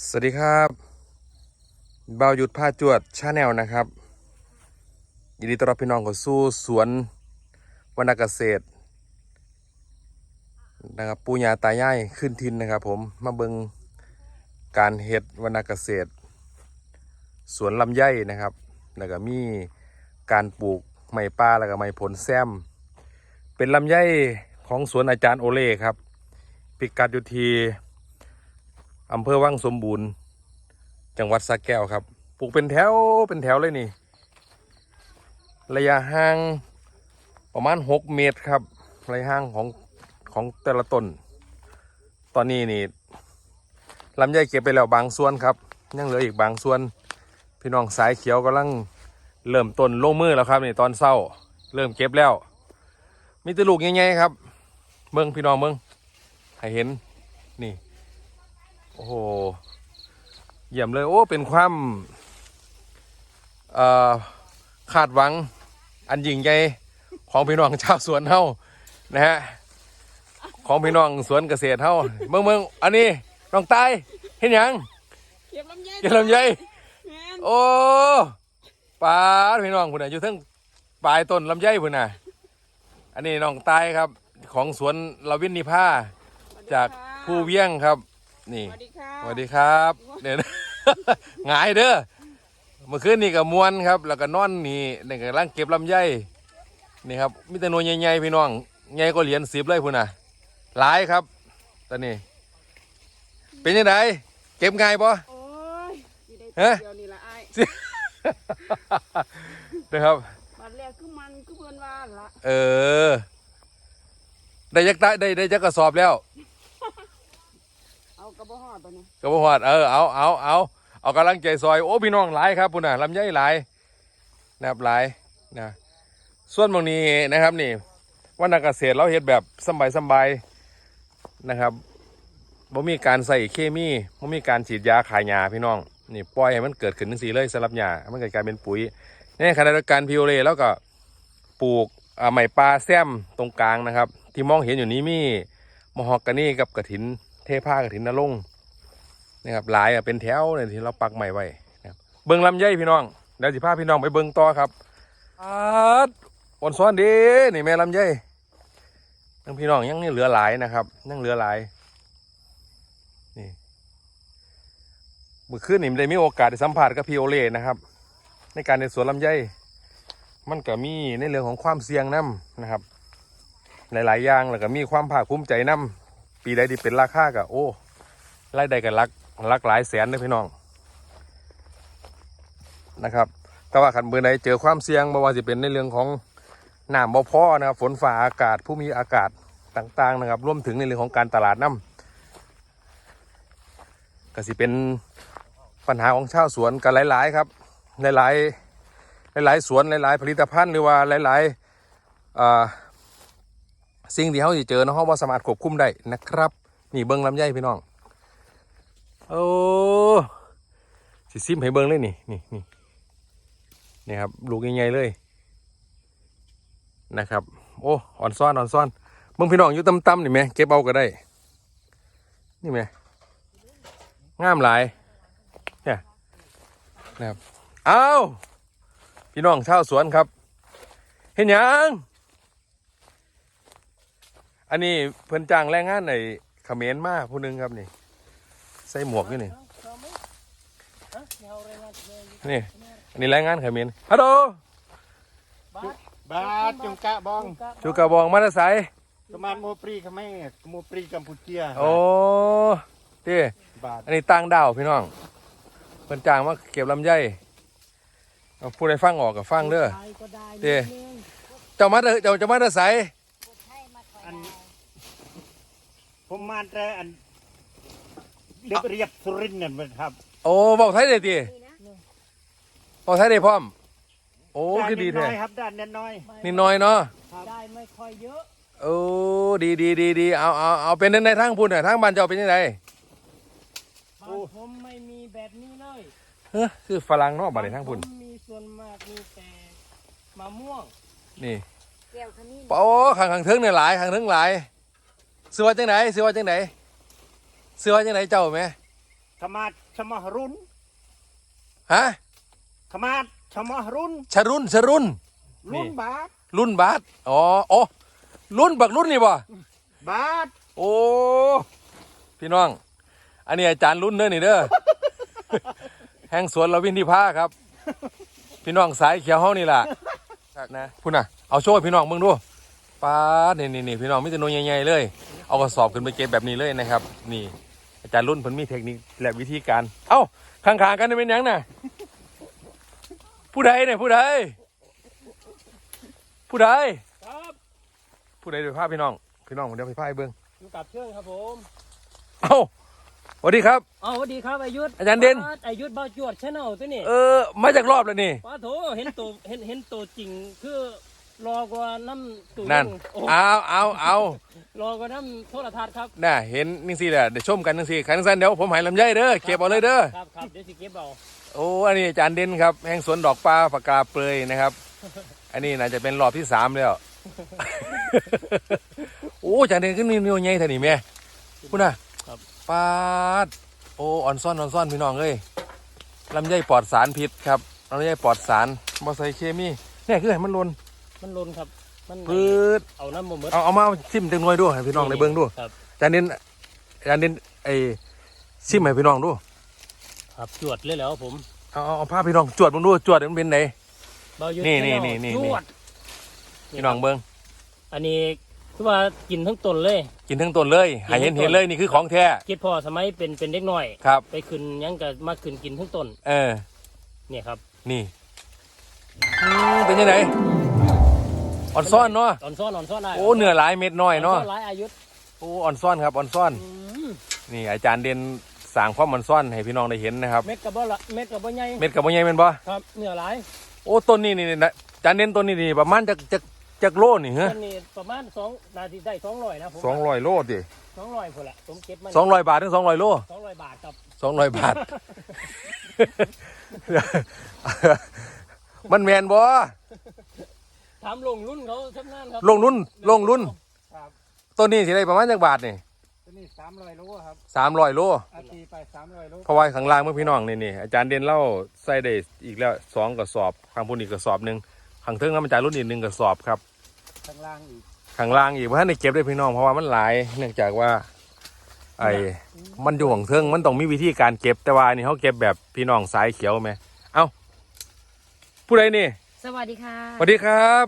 สวัสดีครับเบาหยุดผ้าจวดชาแนลนะครับ ยินดีต้อนรับพี่น้องเข้าสู่สวนวรรณเกษตรนะครับปูญาตายายขึ้นทินนะครับ ผมมาเบิงการเฮ็ดวรรณเกษตร สวนลำไยนะครับ แล้วก็มีการปลูกไม้ป่าแล้วก็ไม้ผลแซม เป็นลำไยของสวนอาจารย์โอเล่ครับ พิกัดอยู่ที่ อำเภอวังสมบูรณ์ จังหวัดสระแก้วครับ ปลูกเป็นแถวเป็นแถวเลยนี่ ระยะห่างประมาณ 6 เมตรครับ ระยะห่างของของแต่ละต้น ตอนนี้นี่ลำไยเก็บไปแล้วบางส่วนครับ ยังเหลืออีกบางส่วน พี่น้องสายเขียวกำลังเริ่มต้นลงมือแล้วครับนี่ตอนเศร้า เริ่มเก็บแล้ว มีแตลูกใหญ่ๆครับ เมืองพี่น้องเมืองให้เห็นนี่ อ้โหเยี่ยมเลยโอ้เป็นความเอ่อคาดหวังอันยิ่งใหญ่ของพี่น้องชาวสวนเฮานะฮะของพี่น้องสวนเกษตรเฮาเมืองเมืองอันนี้น้องตายเห็นหยังเก็บลำไยเก็บลำไยแม่นโอ้ปลาดพี่น้องพุ่นน่ะอยู่เทั้งปลายต้นลำไยพุ่นน่ะอันนี้น้องตายครับ ของสวนลาวินนิพาจากผู้เวียงครับ นี่สวัสดีค่ะสวัสดีครับเนี่ยหงายเด้อเมื่อคืนนี่กับมวนครับ แล้วก็นอนนี่นี่กำลังเก็บลำไยนี่ครับมีแต่หนวยใหญ่ๆพี่น้องใหญ่ก็เหรียญสิบเลยพุ่นน่ะหลายครับตอนนี้ เป็นยังไงเก็บง่ายปะโอ้ยสิได้ฮะเดียวนี่ละไอ้ายนะครับบัดแรกคือมันคือเพื่อนว่าละเออ ได้ยักตะได้ได้ยักกระสอบแล้วเอา กระบอกหอดไปเนี่ยก็บ่ฮอดเออเอาเอาเอาเอากำลังใจซอยโอ้พี่น้องหลายครับพุ่นน่ะลำไยหลายนะครับหลายนะส่วนบางนี้นะครับนี่วันนักเกษตรเราเฮ็ดแบบสบายสบายนะครับบ่มีการใส่เคมีบ่มีการฉีดยาขายยาพี่น้องนี่ปล่อยให้มันเกิดขึ้นจังซี่เลยสำหรับหญ้ามันเกิดกลายเป็นปุ๋ยในขณะเดียวกันพิโอเลแล้วก็ปลูกอ่าไม้ปลาแซมตรงกลางนะครับ ที่มองเห็นอยู่นี้มีมอฮอกกานีกับกระถิน เทผ้ากระถินนรงนะครับหลายอะเป็นแถวเนี่ยที่เราปักใหม่ไว้นะครับเบิ้งลำไยพี่น้องเดี๋ยวสิพาพี่น้องไปเบิ้งต่อครับอาดอ่อนซ้อนดีนี่แม่ลำไยยังพี่น้องยังนี่เหลือหลายนะครับยังเหลือหลายนี่เมื่อคืนนี่ได้มีโอกาสได้สัมผัสกับพี่โอเล่นะครับ ในการในสวนลำไยมันก็มีในเรื่องของความเสี่ยงนํนะครับ หลาย ๆ อย่างแล้วก็มีความภาคภูมิใจนํ ปีใดที่เป็นราคาก็โอ้รายได้กันลักลักหลายแสนเลยพี่น้องนะครับ แต่ว่าขันเบือใดเจอความเสี่ยงไม่ว่าจะเป็นในเรื่องของน้ำบ่พอนะครับ ฝนฟ้าอากาศผู้มีอากาศต่างๆนะครับ รวมถึงในเรื่องของการตลาดน้ำก็สิเป็นปัญหาของชาวสวนกันหลาย ๆ ครับ หลายๆหลายๆสวนหลาย ๆ ผลิตภัณฑ์หรือว่าหลายๆอ่า สิ่งที่เขาสิเจอเนาะเขาบ่สามารถควบคุมได้นะครับ นี่เบิ้งลำไยพี่น้องโอ้สิซิมให้เบิ้งเลยนี่นี่นี่นี่ครับลูกใหญ่ๆเลยนะครับ โอ้อ่อนซ้อนอ่อนซ้อนเบิ้งพี่น้องอยู่ต่ำๆนี่ไหมเก็บเอาก็ได้ นี่ไหมงามหลายเนี่ยนะครับเอาพี่น้องชาวสวนครับ เห็นยัง อันนี้เพิ่นจ้างแรงงานในเขมรมาผู้หนึงครับนี่ ใส่หมวกอยู่นี่นี่อันนี้แรงงานเขมรฮัลโหลบาทจงกะบองจูกระบองมาแตะไสประมาณโมปรีเขมรโมปรีกัมพูเชียโอ้เต้บาทอันนี้ต่างดาวพี่น้องเพิ่นจ้างมาเก็บลำไยเอาผู้ใดฟังออกกับฟังเด้อก็ได้เต้เจ้ามาเด้อเจ้าจะมาแตะไส อัน ผมมาแต่อันเรียบเรียบสุรินทร์นั่นครับ โอ้บอกไทยได้ติบอกไทยได้พร้อม โอ้คือดีด้านแท้น้อยครับด้านนิดน้อยนิดหน้อยเนาะได้ไม่ค่อยเยอะโอ้ดีดีดีดีเอาเอาเอาเป็นในทางพุ่นน่ะทางบ้านเจ้าเป็นยังไงบ้านผมไม่มีแบบนี้เลยเฮ้อคือฝรั่งเนาะบ้านในทางพุ่นผมมีส่วนมากมีแต่มะม่วงนี่แก้วขมิ้นโอ้ขังขังเทิงเนี่ยหลายขังเทิงหลาย ซื้อว่าจังไหนซื้อว่าจังไหนซื้อว่าจังไหนเจ้าไหมขมาดชมรุนฮะขมาดชมรุนชรุนชรุนรุ่นบาทรุ่นบาสอ๋อโอ้รุ่นบักรุ่นนี่บ่บาทโอ้พี่น้อง อันนี้อาจารย์รุ่นเด้อนี่เด้อแห่งสวนเราวินที่พาครับ พี่น้องสายเขียวเฮานี่ล่ะนะพูดน่ะเอาโชว์ให้พี่น้องมึงดูป้าดนี่นี่นี่พี่น้องมิจะนใหญ่ๆเลย เอากระสอบขึ้นไปเก็บแบบนี้เลยนะครับ นี่อาจารย์รุ่นเพิ่นมีเทคนิคและวิธีการ เอ้าข้างๆกันนี่เป็นหยังน่ะผู้ใดเนี่ยผู้ใดผู้ใดครับผู้ใดเดี๋ยวพาพี่น้องพี่น้องผมเดี๋ยวไปพาให้เบิ่งอยู่กับเชื่องครับผมเอ้าสวัสดีครับอ๋อสวัสดีครับอายุทธอาจารย์เด่นอายุทธบ้าจวดชแนลตัวนี้เออมาจากรอบแล้วนี่ป้าโถเห็นตัวเห็นเห็นตัวจริงคือ รอกว่าน้ำตัวนั่น โอ้เอาเอาเอารอกว่าน้ำโทรทัศน์ครับ น่ะเห็นนี่สิแหละเดี๋ยวชมกันนึงสิขันสั้นเดี๋ยวผมใหายลำไยเด้อเก็บเอาเลยเด้อครับครับเดี๋ยวสิเก็บเอาโอ้อันนี้อาจารย์เด่นครับแห่งสวนดอกปลาปากกาเปลยนะครับ อันนี้น่าจะเป็นรอบที่สามแล้ว โอ้อาจารย์เด่นขึ้นนี่นิ้วใหญ่เท่านี้แม่พูดน่ะปาดโอ้อ่อนซ่อนอ่อนซ่อนพี่น้องเอ้ยลำไยปลอดสารพิษครับลำไยปลอดสารบ่ใส่เคมีเนี่ยคือให้มันหลน มันลนครับ มันพืดเอาน้ำมันหมดเอาเอามาซิมจังหน่วยดูให้พี่น้องได้เบิ่งดูครับอาจารย์เด่นอาจารย์เด่นไอ้ซิมให้พี่น้องดูครับจวดเลยแล้วผมเอาเอาเอาภาพพี่น้องจวดเบิ่งดูจวดมันเป็นไหนบ้ายุทธนี่ Channel นี่นี่จนี่วดพี่น้องเบิ่งอันนี้คือว่ากินทั้งต้นเลย กินทั้งต้นเลยให้เห็นเห็นเลยนี่คือของแท้คิดพอสมัยเป็นเป็นเด็กน้อยครับ ไปขึ้นหยังก็มาขึ้นกินทั้งต้นเออเนี่ยครับ นี่อืมเป็นยังไง อ่อนซ่อนเนาะอ่อนซ้อนอ่อนซ้อนได้โอ้เนื้อหลายเม็ดน้อยเนาะหลายอายุทธโอ้อ่อนซ่อนครับอ่อนซ่อนอืมนี่อาจารย์เด่นสร้างความอ่อนซ่อนให้พี่น้องได้เห็นนะครับเม็ดกับบ่ละเม็ดกับบ่ใหญ่เม็ดกับบ่ใหญ่แม่นบ่ครับเนื้อหลายโอ้ต้นนี้นี่นี่นะอาจารย์เด่นต้นนี้นี่ประมาณจักจักจักโลนี่ฮะต้นนี้ประมาณสองนาทีได้สองร้อยนะผมสองร้อยโลดิสองร้อยคนละผมเก็บมันสองร้อยบาทถึงสองร้อยโลสองร้อยบาทครับสองร้อยบาทมันแมนบ่ ถามลงรุ่นเขาทำงานครับลงรุ่นลงรุ่นครับต้นนี้สิได้ประมาณจักบาทนี่ตัวนี้สามร้อยโลครับสามร้อยโลอาทีไปสามร้อยโลเพราะว่าข้างล่างเมื่อพี่น้องนี่นี่อาจารย์เด่นเล่าใส่ได้อีกแล้วสองกระสอบข้างพุ่นอีกกระสอบหนึ่งข้างเทิงน้ำมันจ่ายรุ่นอีกหนึ่งกระสอบครับข้างล่างอีกข้างล่างอีกเพราะท่านได้เก็บได้พี่น้องเพราะว่ามันหลายเนื่องจากว่า ไอ้มันอยู่ของเทิงมันต้องมีวิธีการเก็บแต่ว่าอันนี่เขาเก็บแบบพี่น้องสายเขียวไหมเอ้าผู้ใดนี่ สวัสดีค่ะ สวัสดีครับ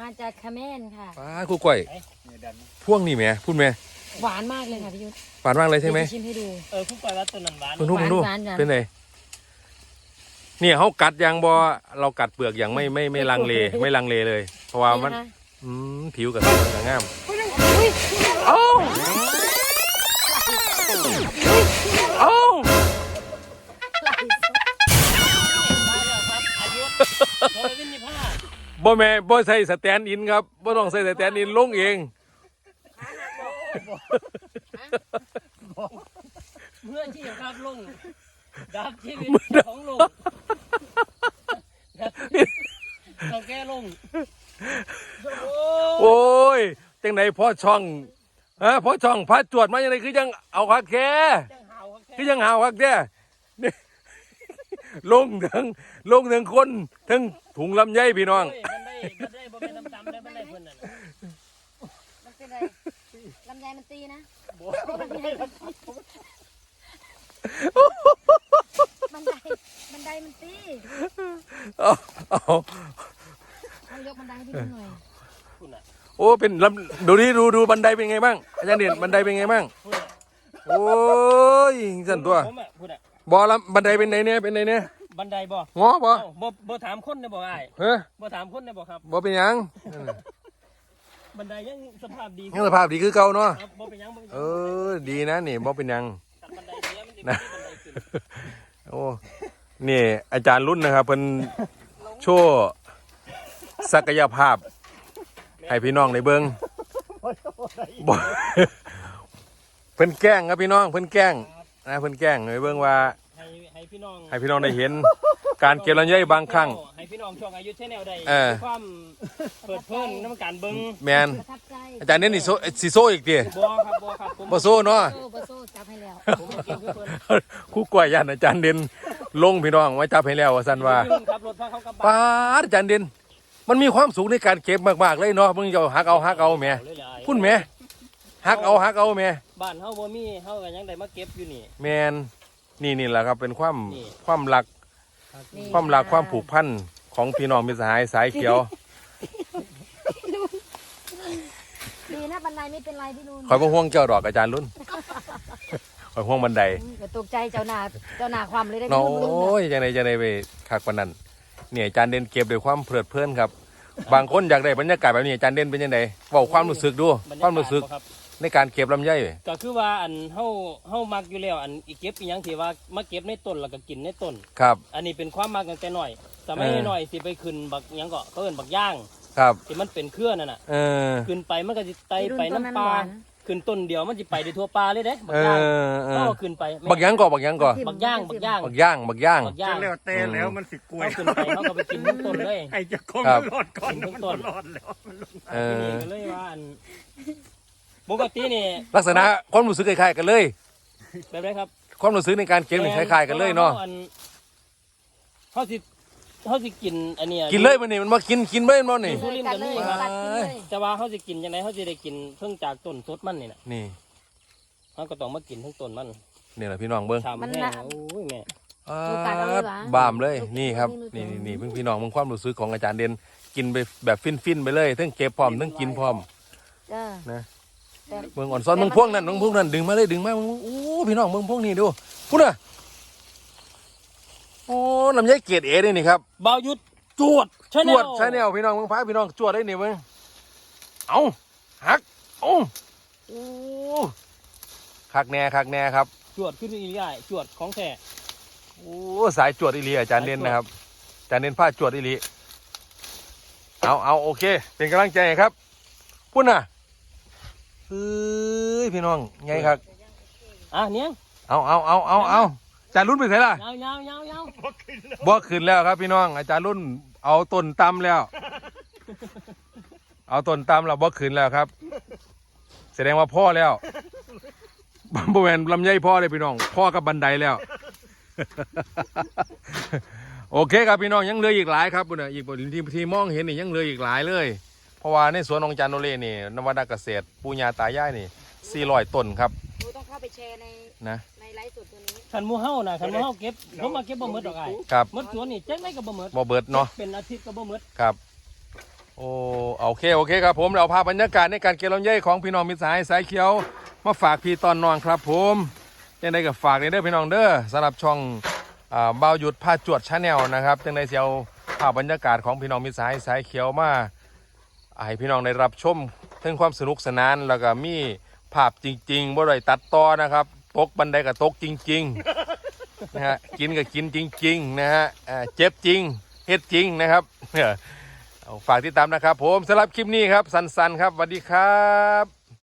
มาจากคาเมนค่ะ ป้าครูก้อยเนี่ยดันพ่วงนี่แหม่พูดไหมหวานมากเลยค่ะพี่ยุทธหวานมากเลยใช่ไหมดี๋วจะชิมให้ดู เออผู้ปล่อยวัดต้นน้ำหวานเพิ่งทุกหเพิ่วานงทุกหวานจ้ะ เป็นไงเนี่ยเขากัดยางบอเรากัดเปลือกอย่างไม่ไม่ไม่ลังเลไม่ลังเลเลย เพราะว่ามัน นี่นะคะอืมผิวกับสีมันงามเอ้าเอ้า บ่แม่บ่ใส่สแตนด์อินครับบ่ต้องใส่สแตนด์อินลงเองเมื่อที่ครับลงดับชีวิตของลงเราแก้ลงโอ้โอ้ยจังไหนพ่อช่องฮะพ่อช่องพัดจวดมาจังไหนคือยังเอาคักแค่จังหาวครับแค่คือยังหาวคักแค่นี่ ลงถึงลงถึงคนถึงถุงลำไยพี่น้อง เฮ้ยมันได้มันได้บ่เป็นดำๆได้มันได้เพิ่นน่ะนะมันเป็นไรลำไยมันตีนะ บ่มันได้ครับบันไดบันไดมันตีเอาเอาต้องยกบันไดให้พี่ดูหน่อยคุณน่ะโอ้เป็นลำดูดิดูดูบันไดเป็นไงบ้างอาจารย์เด่นบันไดเป็นไงบ้างคุณน่ะโอ้ยสั่นตัวผมอะคุณน่ะ บอลำบันไดเป็นไหนเนี่ยเป็นไหนเนี่ยบันไดบ่งอบ่เอ้าบ่บ่ถามคนได้บ่อ้ายเฮ้ยบ่ถามคนได้บ่ครับ บ่เป็นหยังบันไดยังสภาพดียังสภาพดีคือเก่าเนาะครับบ่เป็นหยังบ่เป็นหเอยังอดีนะนี่บ่เป็นหยังตัดบันไดเสียมันจะมีบันไดขึ้นโอ้นี่อาจารย์รุ่นนะครับเพิ่นโชว์ศักยภาพ ให้พี่น้องได้เบิ่งบ่เพิ่นแกล้งครับพี่น้องเพิ่นแกล้ง นะเพิ่นแกล้งให้เบิ่งว่า ให้ให้พี่น้องให้พี่น้องได้เห็น การเก็บลำไยบางครั้ง ให้พี่น้องช่องอายุแชนแนลได้เออ มีความเปิดเพิ่นน้ำการเบิ่งแมนประทับใจอาจารย์เน้นนี่โซสิโซอีกทีบ่ครับบ่ครับผมบ่โซเนาะ โซ่บโซ่จับให้แล้ว ผมบ่เก่งคือเพิ่นครู่กล้วยยันอาจารย์เด่นลงพี่น้องไว้จับให้แล้วว่าซั่นว่าพี่น้องขับรถพาเขากลับบ้านป้าดอาจารย์เด่นมันมีความสุขในการเก็บมากๆเลยเนาะมึงจะหักเอาหักเอาแหม่เลยหลายพุ่นแหม่ หักเอาหักเอาแหม่บ้านเฮาบ่มีเฮาก็ยังได้มาเก็บอยู่นี่แมนนี่นี่แหละครับเป็นความนี่ความรักนี่ความรักความผูกพันของพี่น้องมิตรสหายสายเขียวดีนะบันไดไม่เป็นไรพี่นุ่นคอยมาห่วงเจ้าดอกอาจารย์รุ่นคอยห่วงบันไดอืมก็ตกใจเจ้าหน้าเจ้าหน้าความเลยได้น้พี่นุ่นอยจังไดจังไดไปคักปานนั้นเนี่ยอาจารย์เด่นเก็บด้วยความเพลิดเพลินครับ บางคนอยากได้บรรยากาศแบบนี้อาจารย์เด่นเป็นยังไงเว้าความรู้สึกดูบรรความยากาศรู้สึกบ่ครับ ในการเก็บลำไยก็คือว่าอันเฮาเฮามักอยู่แล้วอันอีเก็บอีหยังที่ว่ามาเก็บในต้นแล้วก็กินในต้น ครับ อันนี้เป็นความมักตั้งแต่น้อยสมัยเออน้อยสิไปขึ้นบักหยังก็เขาเอิ้นบักย่าง ครับที่มันเป็นเครือนั่นน่ะเออขึ้นไปมันก็สิไตพี่นุ่ไปต้น้ำปลาหวนขึ้นต้นเดียวมันสิไปได้ทั่วปลาเลยเด้บักเอย่างอเอก็อขึ้นไปบักหยังก่อบักหยังก่อบักย่างบักย่างบักย่างบักย่างบักย่างจะแล้วแต่แล้วมันสิกล้วยเขาขึ้นไปเขาก็ไปกินทั้งต้นเลยไอ้เจะคงครับมันรอดก่อนกินทั้งมันต้นรอดแล้วมันรอดเอทีอนี้ก็เลยว่าอัน ปกตินี่ลักษณะความรู้สึกคล้ายๆกันเลย แบบไรครับ ความรู้สึกในการเก็บนี่คล้ายๆกันเลยเนาะอัเขาสิเขาสิกินอันเนี้ยกินเลยมันนี่มันมากินกินเลยมันนี่สุรินทร์ก็มีเลยครับตัดทิ้งเลยแต่ว่าเขาสิกินยังไงเขาสิได้กินเพิ่งจากต้นสดมันนี่นะนี่เขาก็ต้องมากินทั้งต้นมันนี่แหละพี่น้องเบิ้งชามมันแห้น่ะงโอ้ยแม่อ่าลูกกัดเอาเลยเหรอบ้ามเลยลูกนี่ครับนี่นี่ลูกนี่นี่เพิ่งพี่น้องมึงความรู้สึกของอาจารย์เด่นกินไปแบบฟินๆไปเลยทั้งเก็บพร้อมทั้งกินพร้อมเจ้านะแต่ เมืองอ่อนซ้อนเมืองพวกนั้นเมืองพวกนั้นดึงมาเลยดึงมามึงโอ้พี่น้องเมืองพวกนี้ดูพูดน่ะโอ้ลำไยเกรดเอเลยนี่ครับบ่าวยุดจวดใช่จวดใช่แนวพี่น้องมึงพาพี่น้องจวดได้นี่มึงเอาหักเอาโอ้คักแน่คักแน่ครับจวดขึ้นอีกได้จวดของแท้โอ้สายจวดอีหลีอาจารย์เด่นนะครับอาจารย์เด่นผ้าจวดอีหลีเอาเอาโอเค เป็นกำลังใจให้ครับพูดน่ะ เฮ้ยพี่น้องไงครับอะเนี้ยเอาเอาเอาเอาเอาอาจารย์รุ่นไปไหนล่ะยาวยาวยาวยาวบ่ขึ้นแล้วครับพี่น้อง อาจารย์รุ่นเอาต้นตำแล้ว เอาต้นตำแล้วบ่ขึ้นแล้วครับ แสดงว่าพ่อแล้วบริเวณลำไยพ่อเลยพี่น้อง พ่อกับบันไดแล้ว โอเคครับพี่น้องยังเหลืออีกหลายครับบุญน่ะอีกบที่ที่มองเห็นนี่ยังเหลืออีกหลายเลย เพราะว่าในสวนของอาจารย์โนเล่นี่นวัตเกษตรปูญาตายายนี่ 400 ต้นครับหนูต้องเข้าไปแชร์ในนะในไลฟ์สดตัวนี้ ขันหมูเฮานะขันหมูเฮาเก็บผมมาเก็บบ่หมดดอกไอ้ครับหมดสวนนี่เจ๊งได้ก็บ่หมดบ่เบิดเนาะเป็นอาทิตย์ก็บ่หมดครับโอ้โอเคโอเคครับผมเราพาพบรรยากาศในการเก็บลำไยของพี่น้องมิตรสหายสายเขียว มาฝากพี่ตอนนอนครับผมยังไงก็ฝากในเด้อพี่น้องเด้อสำหรับช่องอ่าบ่าวหยุดพาจวดชาแนลนะครับจังไดเสียวภาพบรรยากาศของพี่น้องมิตรสหายสายเขียวมา ให้พี่น้องได้รับชมถึงความสนุกสนานแล้วก็มีภาพจริงๆบ่ได้ตัดต่อนะครับ ตกบันไดก็ตกจริงๆนะฮะกินกับกินจริง ๆ นะฮะเจ็บจริงเฮ็ดจริงนะครับเอาฝากติดตามนะครับ ผมสำหรับคลิปนี้ครับสันๆครับสวัสดีครับ